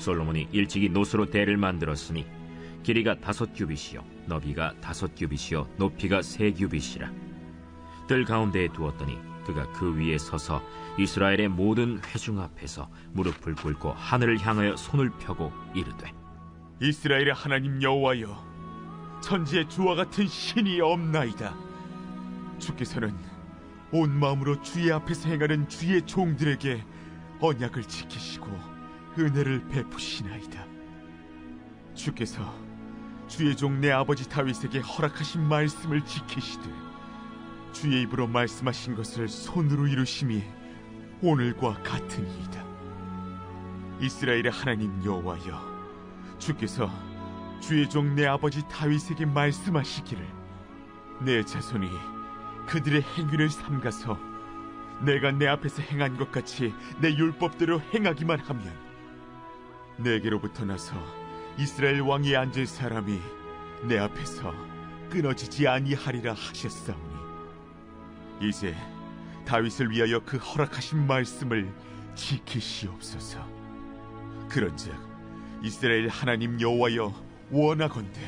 솔로몬이 일찍이 노스로 대를 만들었으니 길이가 다섯 규빗이요 너비가 다섯 규빗이요 높이가 세 규빗이라. 뜰 가운데에 두었더니 그가 그 위에 서서 이스라엘의 모든 회중 앞에서 무릎을 꿇고 하늘을 향하여 손을 펴고 이르되 이스라엘의 하나님 여호와여 천지에 주와 같은 신이 없나이다. 주께서는 온 마음으로 주의 앞에서 행하는 주의 종들에게 언약을 지키시고 은혜를 베푸시나이다. 주께서 주의 종 내 아버지 다윗에게 허락하신 말씀을 지키시되 주의 입으로 말씀하신 것을 손으로 이루심이 오늘과 같으니이다. 이스라엘의 하나님 여호와여 주께서 주의 종 내 아버지 다윗에게 말씀하시기를 내 자손이 그들의 행위를 삼가서 내가 내 앞에서 행한 것 같이 내 율법대로 행하기만 하면 내게로부터 나서 이스라엘 왕위에 앉을 사람이 내 앞에서 끊어지지 아니하리라 하셨사오니 이제 다윗을 위하여 그 허락하신 말씀을 지키시옵소서. 그런즉 이스라엘 하나님 여호와여 원하건대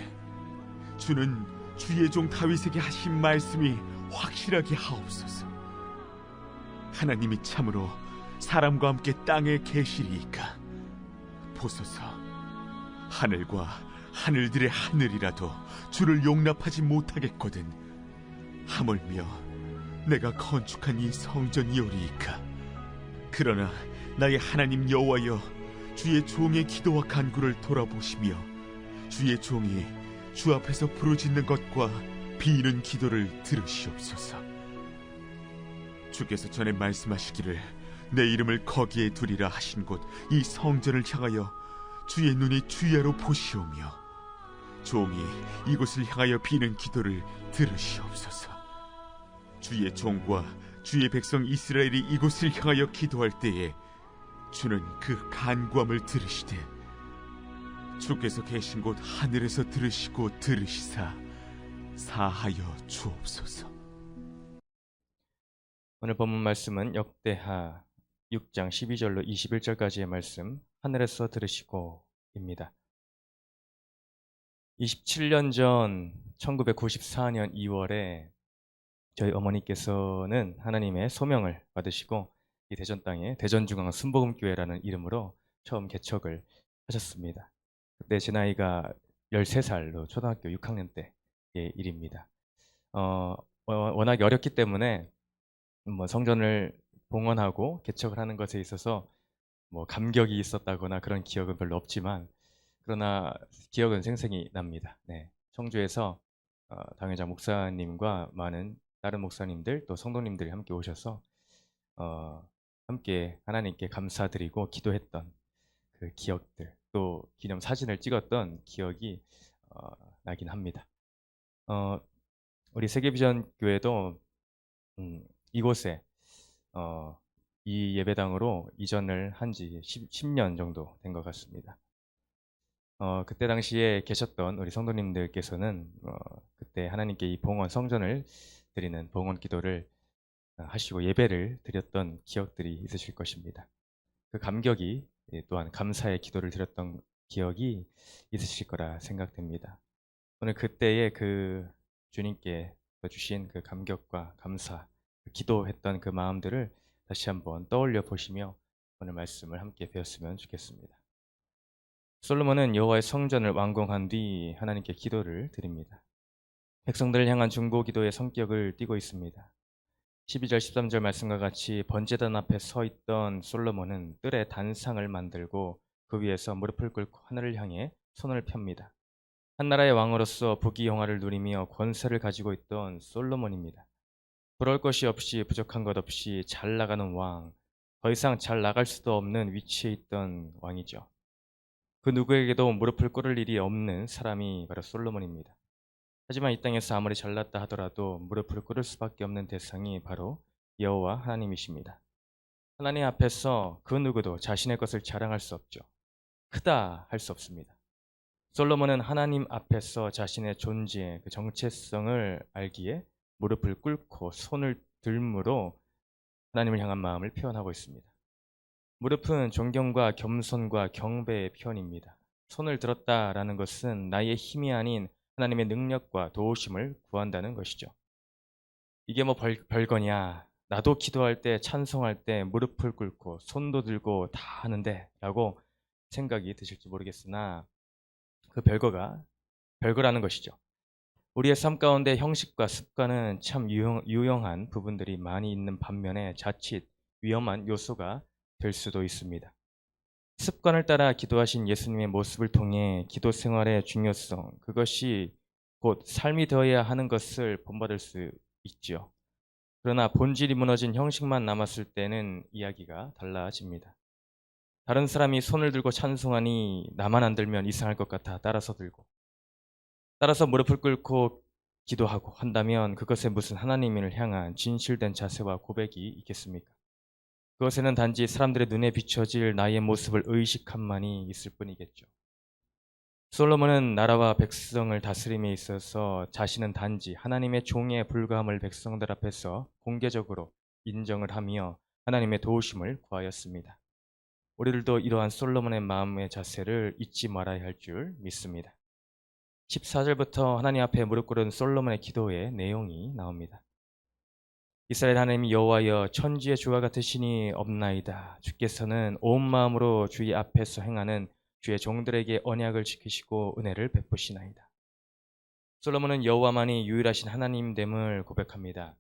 주는 주의 종 다윗에게 하신 말씀이 확실하게 하옵소서. 하나님이 참으로 사람과 함께 땅에 계시리이까 보소서. 하늘과 하늘들의 하늘이라도 주를 용납하지 못하겠거든. 하물며 내가 건축한 이 성전이오리이까? 그러나 나의 하나님 여호와여 주의 종의 기도와 간구를 돌아보시며 주의 종이 주 앞에서 부르짖는 것과 비는 기도를 들으시옵소서. 주께서 전에 말씀하시기를 내 이름을 거기에 두리라 하신 곳 이 성전을 향하여 주의 눈이 주야로 보시오며 종이 이곳을 향하여 비는 기도를 들으시옵소서 주의 종과 주의 백성 이스라엘이 이곳을 향하여 기도할 때에 주는 그 간구함을 들으시되 주께서 계신 곳 하늘에서 들으시고 들으시사 사하여 주옵소서. 오늘 본문 말씀은 역대하 6장 12절로 21절까지의 말씀 하늘에서 들으시고입니다. 27년 전 1994년 2월에 저희 어머니께서는 하나님의 소명을 받으시고 이 대전 땅에 대전중앙 순복음교회라는 이름으로 처음 개척을 하셨습니다. 그때 제 나이가 13살로 초등학교 6학년 때의 일입니다. 어, 워낙 어렸기 때문에 뭐 성전을 봉헌하고 개척을 하는 것에 있어서 뭐 감격이 있었다거나 그런 기억은 별로 없지만 그러나 기억은 생생히 납니다. 네. 청주에서 어, 당회장 목사님과 많은 다른 목사님들 또 성도님들이 함께 오셔서 어, 함께 하나님께 감사드리고 기도했던 그 기억들 또 기념 사진을 찍었던 기억이 어, 나긴 합니다. 어, 우리 세계비전 교회도 음, 이곳에 어, 이 예배당으로 이전을 한 지 10년 정도 된 것 같습니다. 어, 그때 당시에 계셨던 우리 성도님들께서는 어, 그때 하나님께 이 봉헌 성전을 드리는 봉헌 기도를 하시고 예배를 드렸던 기억들이 있으실 것입니다. 그 감격이 예, 또한 감사의 기도를 드렸던 기억이 있으실 거라 생각됩니다. 오늘 그때의 그 주님께 주신 그 감격과 감사, 그 기도했던 그 마음들을 다시 한번 떠올려 보시며 오늘 말씀을 함께 배웠으면 좋겠습니다. 솔로몬은 여호와의 성전을 완공한 뒤 하나님께 기도를 드립니다. 백성들을 향한 중보 기도의 성격을 띠고 있습니다. 12절 13절 말씀과 같이 번제단 앞에 서 있던 솔로몬은 뜰에 단상을 만들고 그 위에서 무릎을 꿇고 하늘을 향해 손을 펴니다. 한나라의 왕으로서 부귀 영화를 누리며 권세를 가지고 있던 솔로몬입니다. 부러울 것이 없이 부족한 것 없이 잘 나가는 왕, 더 이상 잘 나갈 수도 없는 위치에 있던 왕이죠. 그 누구에게도 무릎을 꿇을 일이 없는 사람이 바로 솔로몬입니다. 하지만 이 땅에서 아무리 잘났다 하더라도 무릎을 꿇을 수밖에 없는 대상이 바로 여호와 하나님이십니다. 하나님 앞에서 그 누구도 자신의 것을 자랑할 수 없죠. 크다 할 수 없습니다. 솔로몬은 하나님 앞에서 자신의 존재, 그 정체성을 알기에 무릎을 꿇고 손을 들므로 하나님을 향한 마음을 표현하고 있습니다. 무릎은 존경과 겸손과 경배의 표현입니다. 손을 들었다라는 것은 나의 힘이 아닌 하나님의 능력과 도우심을 구한다는 것이죠. 이게 뭐 벌, 별거냐. 나도 기도할 때, 찬송할 때 무릎을 꿇고 손도 들고 다 하는데 라고 생각이 드실지 모르겠으나 그 별거가 별거라는 것이죠. 우리의 삶 가운데 형식과 습관은 참 유용, 유용한 부분들이 많이 있는 반면에 자칫 위험한 요소가 될 수도 있습니다. 습관을 따라 기도하신 예수님의 모습을 통해 기도 생활의 중요성, 그것이 곧 삶이 되어야 하는 것을 본받을 수 있지요. 그러나 본질이 무너진 형식만 남았을 때는 이야기가 달라집니다. 다른 사람이 손을 들고 찬송하니 나만 안 들면 이상할 것 같아 따라서 들고 따라서 무릎을 꿇고 기도하고 한다면 그것에 무슨 하나님을 향한 진실된 자세와 고백이 있겠습니까? 그것에는 단지 사람들의 눈에 비춰질 나의 모습을 의식함만이 있을 뿐이겠죠. 솔로몬은 나라와 백성을 다스림에 있어서 자신은 단지 하나님의 종에 불과함을 백성들 앞에서 공개적으로 인정을 하며 하나님의 도우심을 구하였습니다. 우리들도 이러한 솔로몬의 마음의 자세를 잊지 말아야 할 줄 믿습니다. 14절부터 하나님 앞에 무릎 꿇은 솔로몬의 기도의 내용이 나옵니다. 이스라엘 하나님 여호와여 천지의 주와 신이 없나이다. 주께서는 온 마음으로 주의 앞에서 행하는 주의 종들에게 언약을 지키시고 은혜를 베푸시나이다. 솔로몬은 여호와만이 유일하신 하나님됨을 고백합니다.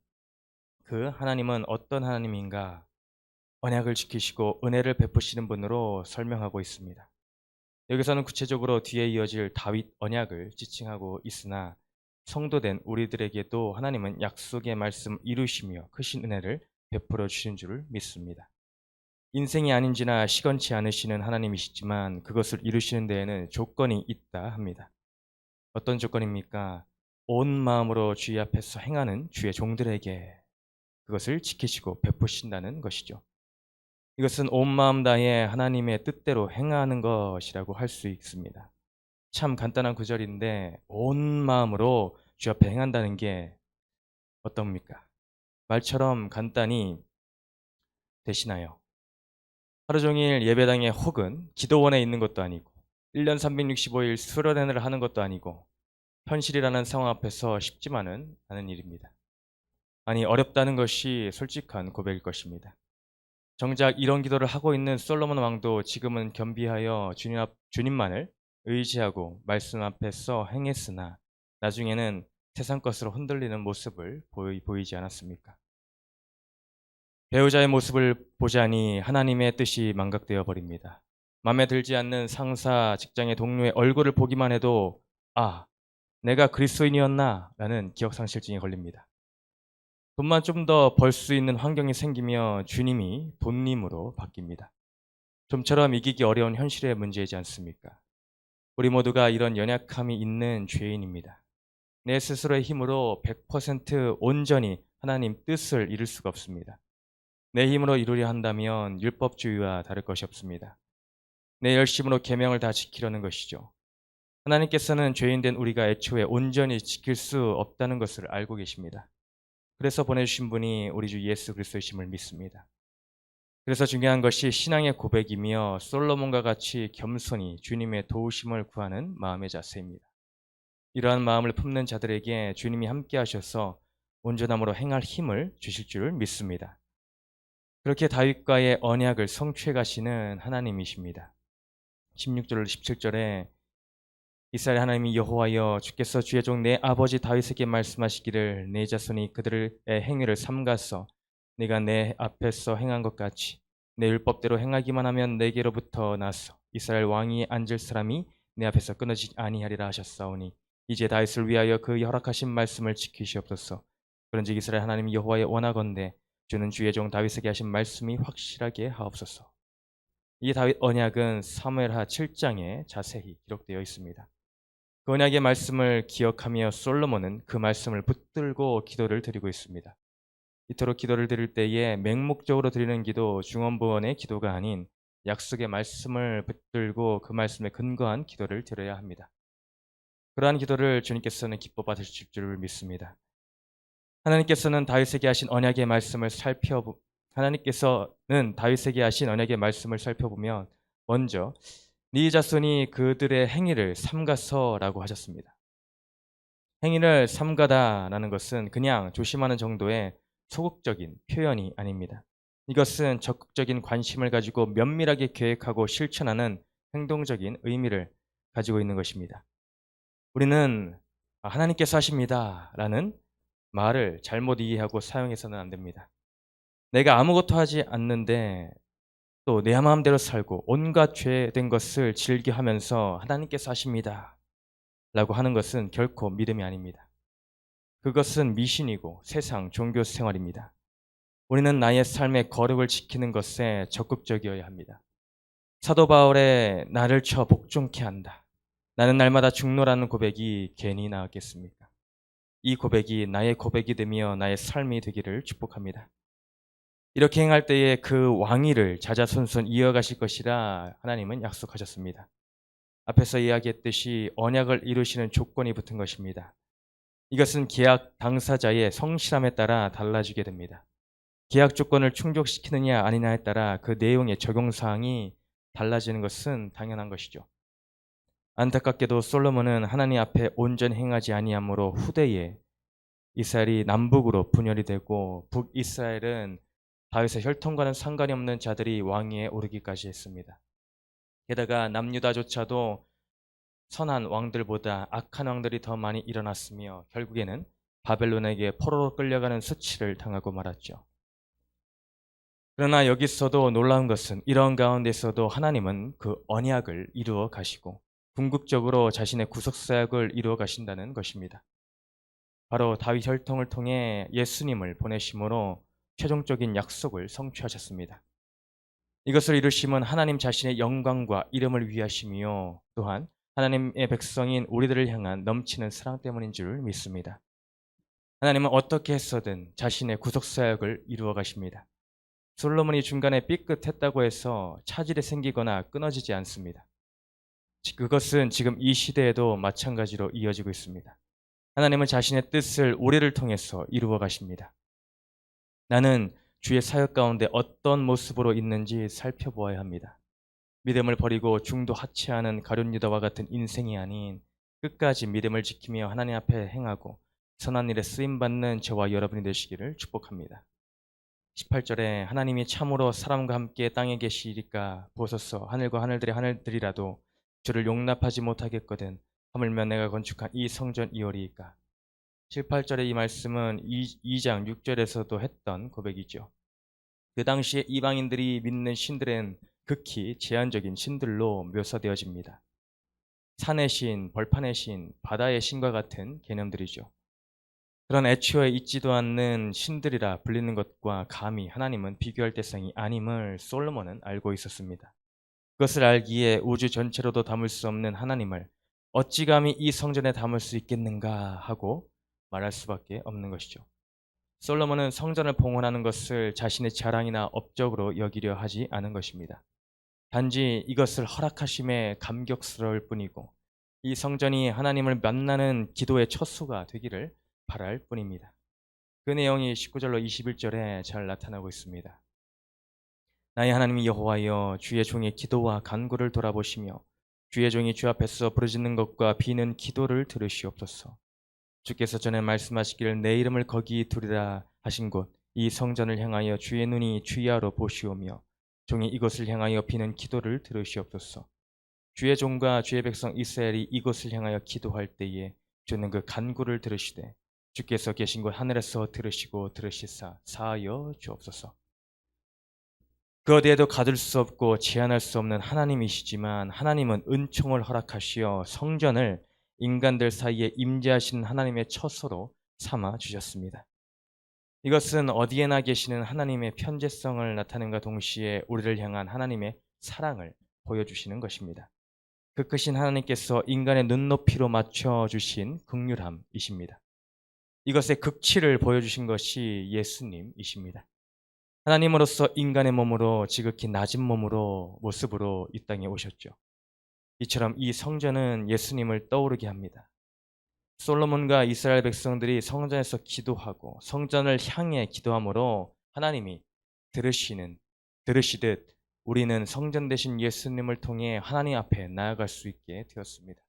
그 하나님은 어떤 하나님인가? 언약을 지키시고 은혜를 베푸시는 분으로 설명하고 있습니다. 여기서는 구체적으로 뒤에 이어질 다윗 언약을 지칭하고 있으나 성도된 우리들에게도 하나님은 약속의 말씀 이루시며 크신 은혜를 베풀어 주신 줄을 믿습니다. 인생이 아닌지나 시건치 않으시는 하나님이시지만 그것을 이루시는 데에는 조건이 있다 합니다. 어떤 조건입니까? 온 마음으로 주의 앞에서 행하는 주의 종들에게 그것을 지키시고 베푸신다는 것이죠. 이것은 온 마음 다해 하나님의 뜻대로 행하는 것이라고 할 수 있습니다. 참 간단한 구절인데 온 마음으로 주 앞에 행한다는 게 어떻습니까? 말처럼 간단히 되시나요? 하루 종일 예배당에 혹은 기도원에 있는 것도 아니고 1년 365일 수련회를 하는 것도 아니고 현실이라는 상황 앞에서 쉽지만은 않은 일입니다. 아니 어렵다는 것이 솔직한 고백일 것입니다. 정작 이런 기도를 하고 있는 솔로몬 왕도 지금은 겸비하여 주님 앞, 주님만을 의지하고 말씀 앞에서 행했으나 나중에는 세상 것으로 흔들리는 모습을 보이, 보이지 않았습니까? 배우자의 모습을 보자니 하나님의 뜻이 망각되어 버립니다. 마음에 들지 않는 상사, 직장의 동료의 얼굴을 보기만 해도 아, 내가 그리스도인이었나? 라는 기억상실증이 걸립니다. 돈만 좀 더 벌 수 있는 환경이 생기며 주님이 돈님으로 바뀝니다. 좀처럼 이기기 어려운 현실의 문제이지 않습니까? 우리 모두가 이런 연약함이 있는 죄인입니다. 내 스스로의 힘으로 100% 온전히 하나님 뜻을 이룰 수가 없습니다. 내 힘으로 이루려 한다면 율법주의와 다를 것이 없습니다. 내 열심으로 계명을 다 지키려는 것이죠. 하나님께서는 죄인된 우리가 애초에 온전히 지킬 수 없다는 것을 알고 계십니다. 그래서 보내주신 분이 우리 주 예수 그리스도이심을 믿습니다. 그래서 중요한 것이 신앙의 고백이며 솔로몬과 같이 겸손히 주님의 도우심을 구하는 마음의 자세입니다. 이러한 마음을 품는 자들에게 주님이 함께 하셔서 온전함으로 행할 힘을 주실 줄 믿습니다. 그렇게 다윗과의 언약을 성취해 가시는 하나님이십니다. 16절 17절에 이스라엘 하나님이 여호와여 주께서 주의 종 내 아버지 다윗에게 말씀하시기를 내 자손이 그들의 행위를 삼가서 내가 내 앞에서 행한 것 같이 내 율법대로 행하기만 하면 내게로부터 나서 이스라엘 왕이 앉을 사람이 내 앞에서 끊어지지 아니하리라 하셨사오니 이제 다윗을 위하여 그 허락하신 말씀을 지키시옵소서. 그런즉 이스라엘 하나님 여호와의 원하건대 주는 주의 종 다윗에게 하신 말씀이 확실하게 하옵소서. 이 다윗 언약은 사무엘하 7장에 자세히 기록되어 있습니다. 그 언약의 말씀을 기억하며 솔로몬은 그 말씀을 붙들고 기도를 드리고 있습니다. 이토록 기도를 드릴 때에 맹목적으로 드리는 기도 중원부원의 기도가 아닌 약속의 말씀을 붙들고 그 말씀에 근거한 기도를 드려야 합니다. 그러한 기도를 주님께서는 기뻐 받으실 줄을 믿습니다. 하나님께서는 다윗에게 하신 언약의 말씀을 살펴 하나님께서는 다윗에게 하신 언약의 말씀을 살펴보면 먼저 네 자손이 그들의 행위를 삼가서라고 하셨습니다. 행위를 삼가다라는 것은 그냥 조심하는 정도의 소극적인 표현이 아닙니다. 이것은 적극적인 관심을 가지고 면밀하게 계획하고 실천하는 행동적인 의미를 가지고 있는 것입니다. 우리는 하나님께서 하십니다. 라는 말을 잘못 이해하고 사용해서는 안 됩니다. 내가 아무것도 하지 않는데 또 내 마음대로 살고 온갖 죄된 것을 즐겨하면서 하나님께서 하십니다. 라고 하는 것은 결코 믿음이 아닙니다. 그것은 미신이고 세상 종교 생활입니다. 우리는 나의 삶의 거룩을 지키는 것에 적극적이어야 합니다. 사도 바울의 나를 쳐 복종케 한다. 나는 날마다 죽노라는 고백이 괜히 나왔겠습니까? 이 고백이 나의 고백이 되며 나의 삶이 되기를 축복합니다. 이렇게 행할 때에 그 왕위를 자자손손 이어가실 것이라 하나님은 약속하셨습니다. 앞에서 이야기했듯이 언약을 이루시는 조건이 붙은 것입니다. 이것은 계약 당사자의 성실함에 따라 달라지게 됩니다. 계약 조건을 충족시키느냐 아니냐에 따라 그 내용의 적용 사항이 달라지는 것은 당연한 것이죠. 안타깝게도 솔로몬은 하나님 앞에 온전히 행하지 아니하므로 후대에 이스라엘이 남북으로 분열이 되고 북이스라엘은 다윗의 혈통과는 상관이 없는 자들이 왕위에 오르기까지 했습니다. 게다가 남유다조차도 선한 왕들보다 악한 왕들이 더 많이 일어났으며 결국에는 바벨론에게 포로로 끌려가는 수치를 당하고 말았죠. 그러나 여기서도 놀라운 것은 이런 가운데서도 하나님은 그 언약을 이루어 가시고 궁극적으로 자신의 구속사역을 이루어 가신다는 것입니다. 바로 다윗 혈통을 통해 예수님을 보내심으로 최종적인 약속을 성취하셨습니다. 이것을 이루심은 하나님 자신의 영광과 이름을 위하심이요 또한 하나님의 백성인 우리들을 향한 넘치는 사랑 때문인 줄 믿습니다. 하나님은 어떻게 해서든 자신의 구속 사역을 이루어 가십니다. 솔로몬이 중간에 삐끗했다고 해서 차질이 생기거나 끊어지지 않습니다. 그것은 지금 이 시대에도 마찬가지로 이어지고 있습니다. 하나님은 자신의 뜻을 우리를 통해서 이루어 가십니다. 나는 주의 사역 가운데 어떤 모습으로 있는지 살펴보아야 합니다. 믿음을 버리고 중도 하치하는 가룟 유다와 같은 인생이 아닌 끝까지 믿음을 지키며 하나님 앞에 행하고 선한 일에 쓰임 받는 저와 여러분이 되시기를 축복합니다. 18절에 하나님이 참으로 사람과 함께 땅에 계시리까 보소서 하늘과 하늘들의 하늘들이라도 주를 용납하지 못하겠거든 하물며 내가 건축한 이 성전 이오리이까 7, 8절의 이 말씀은 2, 장 6절에서도 했던 고백이죠. 그 당시에 이방인들이 믿는 신들은 극히 제한적인 신들로 묘사되어집니다. 산의 신, 벌판의 신, 바다의 신과 같은 개념들이죠. 그런 애초에 있지도 않는 신들이라 불리는 것과 감히 하나님은 비교할 대상이 아님을 솔로몬은 알고 있었습니다. 그것을 알기에 우주 전체로도 담을 수 없는 하나님을 어찌 감히 이 성전에 담을 수 있겠는가 하고 말할 수밖에 없는 것이죠. 솔로몬은 성전을 봉헌하는 것을 자신의 자랑이나 업적으로 여기려 하지 않은 것입니다. 단지 이것을 허락하심에 감격스러울 뿐이고 이 성전이 하나님을 만나는 기도의 첫 수가 되기를 바랄 뿐입니다. 그 내용이 19절로 21절에 잘 나타나고 있습니다. 나의 하나님 여호와여 주의 종의 기도와 간구를 돌아보시며 주의 종이 주 앞에서 부르짖는 것과 비는 기도를 들으시옵소서. 주께서 전에 말씀하시기를 내 이름을 거기 두리라 하신 곳 이 성전을 향하여 주의 눈이 주야로 보시오며 종이 이곳을 향하여 비는 기도를 들으시옵소서. 주의 종과 주의 백성 이스라엘이 이곳을 향하여 기도할 때에 주는 그 간구를 들으시되 주께서 계신 곳 하늘에서 들으시고 들으시사 사하여 주옵소서. 그 어디에도 가둘 수 없고 제한할 수 없는 하나님이시지만 하나님은 은총을 허락하시어 성전을 인간들 사이에 임재하시는 하나님의 처소로 삼아 주셨습니다. 이것은 어디에나 계시는 하나님의 편재성을 나타낸과 동시에 우리를 향한 하나님의 사랑을 보여주시는 것입니다. 그 크신 하나님께서 인간의 눈높이로 맞춰 주신 극률함이십니다. 이것의 극치를 보여주신 것이 예수님이십니다. 하나님으로서 인간의 몸으로 지극히 낮은 몸으로 모습으로 이 땅에 오셨죠. 이처럼 이 성전은 예수님을 떠오르게 합니다. 솔로몬과 이스라엘 백성들이 성전에서 기도하고 성전을 향해 기도함으로 하나님이 들으시는 들으시듯 우리는 성전 되신 예수님을 통해 하나님 앞에 나아갈 수 있게 되었습니다.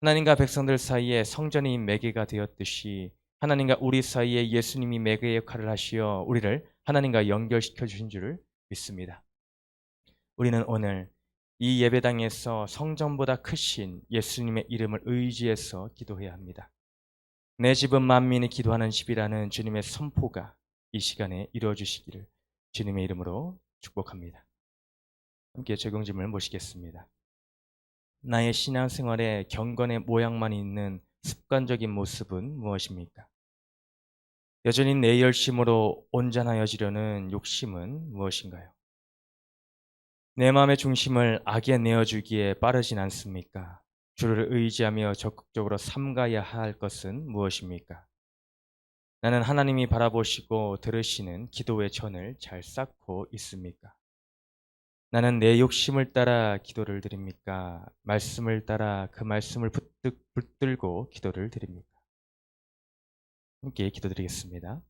하나님과 백성들 사이에 성전이 매개가 되었듯이 하나님과 우리 사이에 예수님이 매개 역할을 하시어 우리를 하나님과 연결시켜 주신 줄을 믿습니다. 우리는 오늘 이 예배당에서 성전보다 크신 예수님의 이름을 의지해서 기도해야 합니다. 내 집은 만민이 기도하는 집이라는 주님의 선포가 이 시간에 이루어지시기를 주님의 이름으로 축복합니다. 함께 적용짐을 모시겠습니다. 나의 신앙생활에 경건의 모양만 있는 습관적인 모습은 무엇입니까? 여전히 내 열심으로 온전하여지려는 욕심은 무엇인가요? 내 마음의 중심을 악에 내어주기에 빠르진 않습니까? 주를 의지하며 적극적으로 삼가야 할 것은 무엇입니까? 나는 하나님이 바라보시고 들으시는 기도의 전을 잘 쌓고 있습니까? 나는 내 욕심을 따라 기도를 드립니까? 말씀을 따라 그 말씀을 붙들, 붙들고 기도를 드립니까? 함께 기도드리겠습니다.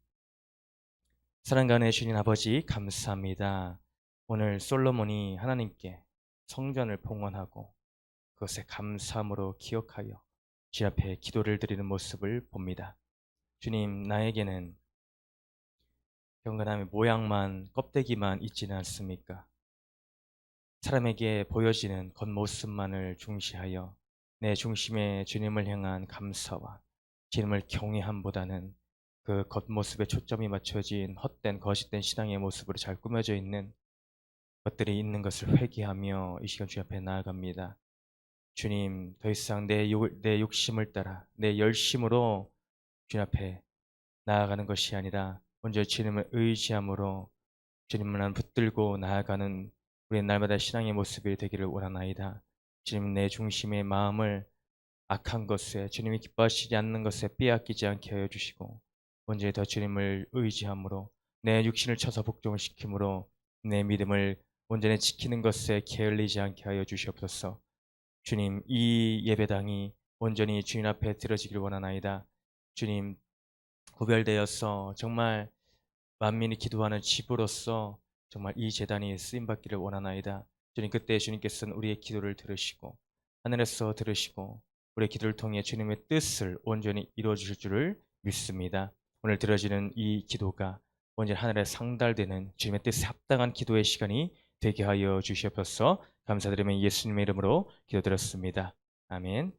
사랑과 내 주님 아버지 감사합니다. 오늘 솔로몬이 하나님께 성전을 봉헌하고 그것에 감사함으로 기억하여 주 앞에 기도를 드리는 모습을 봅니다. 주님, 나에게는 경건함의 모양만 껍데기만 있지는 않습니까? 사람에게 보여지는 겉모습만을 중시하여 내 중심에 주님을 향한 감사와 주님을 경외함보다는 그 겉모습에 초점이 맞춰진 헛된 거짓된 신앙의 모습으로 잘 꾸며져 있는 것들이 있는 것을 회개하며 이 시간 주 앞에 나아갑니다. 주님, 더 이상 내, 욕, 내 욕심을 따라 내 열심으로 주님 앞에 나아가는 것이 아니라 먼저 주님을 의지함으로 주님만 붙들고 나아가는 우리 날마다 신앙의 모습이 되기를 원하나이다. 주님 내 중심의 마음을 악한 것에 주님이 기뻐하시지 않는 것에 빼앗기지 않게 하여 주시고 언제 더 주님을 의지함으로 내 육신을 쳐서 복종을 시킴으로 내 믿음을 온전히 지키는 것에 게을리지 않게 하여 주시옵소서. 주님 이 예배당이 온전히 주님 앞에 들어지길 원하나이다. 주님 구별되어서 정말 만민이 기도하는 집으로서 정말 이 재단이 쓰임 받기를 원하나이다. 주님 그때 주님께서는 우리의 기도를 들으시고 하늘에서 들으시고 우리의 기도를 통해 주님의 뜻을 온전히 이루어 주실 줄을 믿습니다. 오늘 들어지는 이 기도가 온전히 하늘에 상달되는 주님의 뜻에 합당한 기도의 시간이 되게 하여 주시옵소서. 감사드리며 예수님의 이름으로 기도드렸습니다. 아멘.